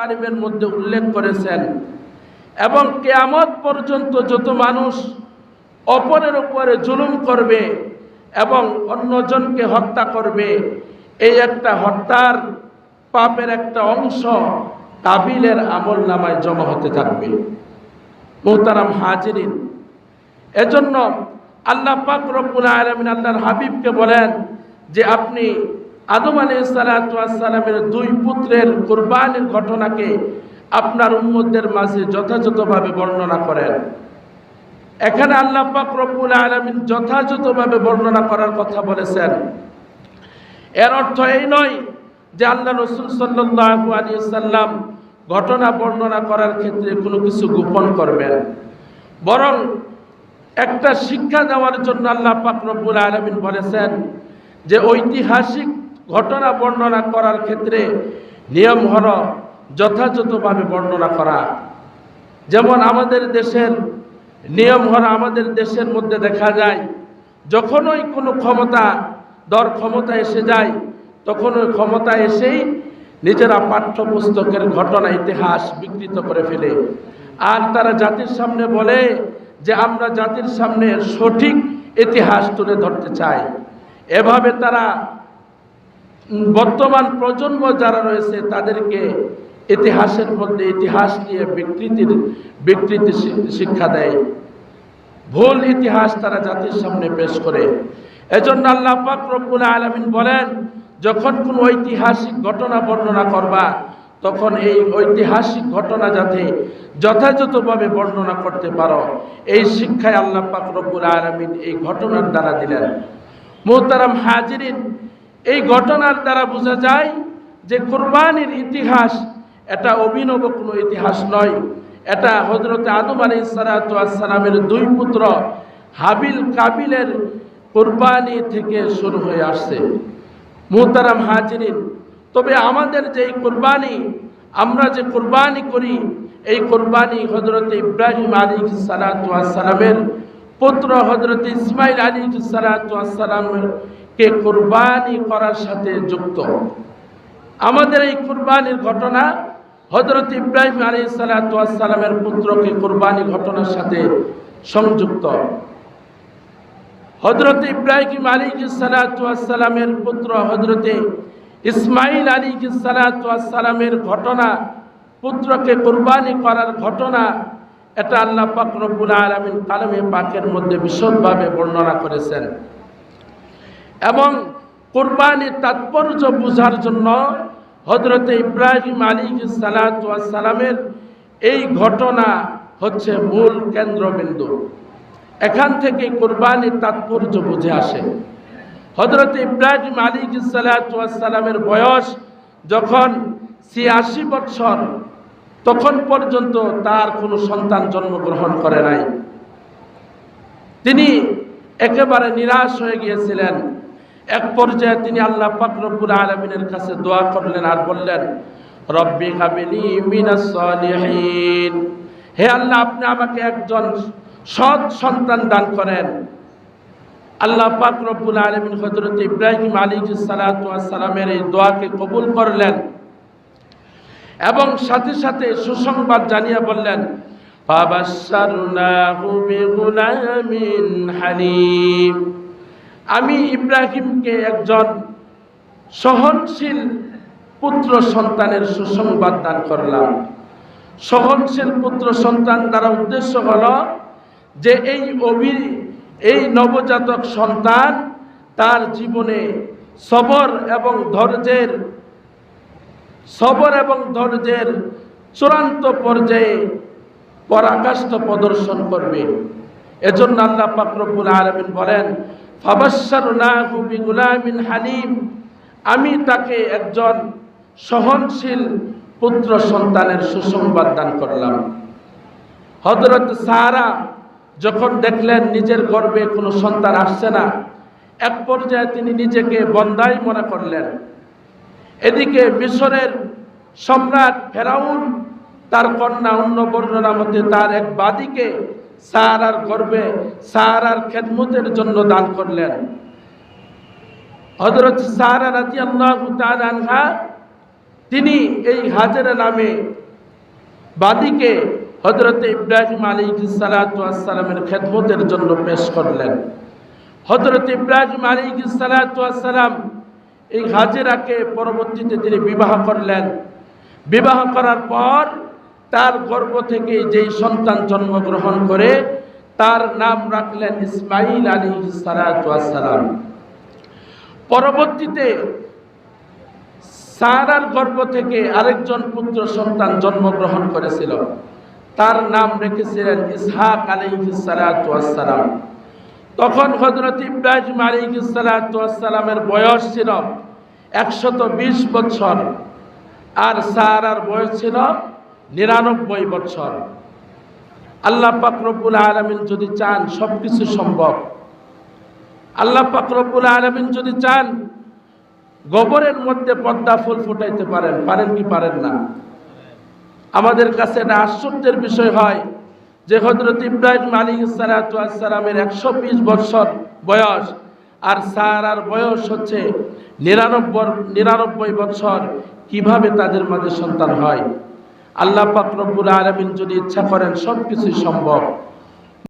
কারিমের মধ্যে উল্লেখ করেছেন। এবং কেয়ামত পর্যন্ত যত মানুষ অপরের উপরে জুলুম করবে এবং অন্যজনকে হত্যা করবে, এই একটা হত্যার পাপের একটা অংশ কাবিলের আমল নামায় জমা হতে থাকবে। মোহতারাম হাজিরিন, এজন্য আল্লাহ পাক রব্বুল আলমিন আল্লাহর হাবিবকে বলেন যে আপনি আদম আলী সালাতামের দুই পুত্রের কোরবানির ঘটনাকে আপনার উম্মদের মাঝে যথাযথভাবে বর্ণনা করেন। এখানে আল্লাহ পাক রব্বুল আলমিন যথাযথভাবে বর্ণনা করার কথা বলেছেন। এর অর্থ এই নয় যে আল্লাহ রসুল সাল্লাহু আলী সাল্লাম ঘটনা বর্ণনা করার ক্ষেত্রে কোনো কিছু গোপন করবেন। বরং একটা শিক্ষা দেওয়ার জন্য আল্লাহ পাক রব্বুল আলমিন বলেছেন যে ঐতিহাসিক ঘটনা বর্ণনা করার ক্ষেত্রে নিয়ম হল যথাযথভাবে বর্ণনা করা। যেমন আমাদের দেশের নিয়ম হল আমাদের দেশের মধ্যে দেখা যায়, যখনই কোনো ক্ষমতা, দর ক্ষমতা এসে যায় তখন ওই ক্ষমতা এসেই নিজেরা পাঠ্যপুস্তকের ঘটনা, ইতিহাস বিকৃত করে ফেলে। আর তারা জাতির সামনে বলে যে, আমরা জাতির সামনে সঠিক ইতিহাস তুলে ধরতে চাই। এভাবে তারা বর্তমান প্রজন্ম যারা রয়েছে, তাদেরকে ইতিহাসের মধ্যে ইতিহাস নিয়ে বিকৃতির, বিকৃতি শিক্ষা দেয়। ভুল ইতিহাস তারা জাতির সামনে পেশ করে। এজন্য আল্লাহ পাক রব্বুল আলামিন বলেন, যখন কোন ঐতিহাসিক ঘটনা বর্ণনা করবা, তখন এই ঐতিহাসিক ঘটনা যাতে যথাযথভাবে বর্ণনা করতে পারো। এই শিক্ষায় আল্লাহ পাক রব্বুল আলামিন এই ঘটনার দ্বারা দিলেন। মোহতারাম হাজিরিন এই ঘটনার দ্বারা বোঝা যায় যে কোরবানির ইতিহাস এটা অভিনব কোনো ইতিহাস নয়। এটা হজরত আদম আলী সালামের দুই পুত্র হাবিল কাবিলের কোরবানি থেকে শুরু হয়ে আসছে। মুহতারাম হাজিরিন, তবে আমাদের যে কোরবানি, আমরা যে কোরবানি করি, এই কোরবানি হজরত ইব্রাহিম আলী সালামের পুত্র হজরত ইসমাইল আলী সালামের কে কোরবানি করার সাথে যুক্ত। আমাদের এই কোরবানির ঘটনা হজরত ইব্রাহিম আলী সালামের পুত্রকে কোরবানি ঘটনার সাথে সংযুক্ত। হজরত ইব্রাহিম আলী সালামের পুত্র হজরতে ইসমাইল আলী সালামের ঘটনা, পুত্রকে কোরবানি করার ঘটনা, এটা আল্লাহ পাক রব্বুল আলমিন কালামে পাকের মধ্যে বিশদভাবে বর্ণনা করেছেন। এবং কোরবানির তাৎপর্য বোঝার জন্য হজরতে ইব্রাহিম আলী সালামের এই ঘটনা হচ্ছে মূল কেন্দ্রবিন্দু। এখান থেকে কোরবানির তাৎপর্য বুঝে আসে। হজরত ইব্রাহিম আলী সালামের বয়স যখন ছিয়াশি বৎসর, তখন পর্যন্ত তার কোনো সন্তান জন্মগ্রহণ করে নাই। তিনি একেবারে নিরাশ হয়ে গিয়েছিলেন। এক পর্যায়ে তিনি আল্লাহ পাক রব্বুল আলমিনের কাছে দোয়া করলেন আর বললেন, রব্বি কাবিলি হে আল্লাহ, আপনি আমাকে একজন সৎ সন্তান দান করেন। আল্লাহ পাক রব্বুল আলমিন হজরত ইব্রাহিম আলী সালামের এই দোয়াকে কবুল করলেন এবং সাথে সাথে সুসংবাদ জানিয়ে বললেন, ফাবাশশারনাহু বিগুলামিন হালিম আমি ইব্রাহিমকে একজন সহনশীল পুত্র সন্তানের সুসংবাদ দান করলাম। সহনশীল পুত্র সন্তান দ্বারা উদ্দেশ্য হল যে এই অভি, এই নবজাতক সন্তান তার জীবনে সবর এবং ধৈর্যের, সবর এবং ধৈর্যের চূড়ান্ত পর্যায়ে পরাকাষ্ঠ প্রদর্শন করবে। এজন্য আল্লাহ পাকরবুল আলমিন বলেন হালিম। আমি তাকে একজন সহনশীল পুত্র সন্তানের সুসংবাদ দান করলাম। হজরত সাহারা যখন দেখলেন নিজের গর্বে কোনো সন্তান আসছে না, এক পর্যায়ে তিনি নিজেকে বন্দাই মনে করলেন। এদিকে মিশরের সম্রাট ফেরাউন তার কন্যা অন্য বর্ণনা মধ্যে তার এক বাদীকে সাহারার গর্বে সাহারার খেদমতের জন্য দান করলেন। হজরত সাহারা রাজি আল্লাহ তিনি এই হাজেরা নামে বাদীকে হজরত ইব্রাহিম আলী সালাতামের খেদমতের জন্য পেশ করলেন। হজরত ইব্রাহিম আলী সালাতাম এই হাজেরাকে পরবর্তীতে তিনি বিবাহ করলেন। বিবাহ করার পর তার গর্ব থেকে যেই সন্তান জন্মগ্রহণ করে, তার নাম রাখলেন ইসমাইল আলী সালাম পরবর্তীতে সারার গর্ব থেকে আরেকজন পুত্র সন্তান জন্মগ্রহণ করেছিল। তার নাম রেখেছিলেন ইসহাক আলিহালাম তখন হজরত ইব্রাহিম আলিহালামের বয়স ছিল একশত বিশ বছর, আর সারার বয়স ছিল নিরানব্বই বছর। আল্লাহ পাকরবুল আলমিন যদি চান সব কিছু সম্ভব। আল্লাহ পাকরবুল আলমিন যদি চান গোবরের মধ্যে পদ্মা ফুল ফুটাইতে পারেন পারেন কি পারেন না? আমাদের কাছে এটা আশ্চর্যের বিষয় হয় যে হজরত ইব্রাহিম আলী সালামের একশো বিশ বছর বয়স আর সারার বয়স হচ্ছে নিরানব্বই নিরানব্বই বছর। কীভাবে তাদের মাঝে সন্তান হয়? আল্লাহ পাক রব্বুল আলমিন যদি ইচ্ছা করেন সব কিছুই সম্ভব।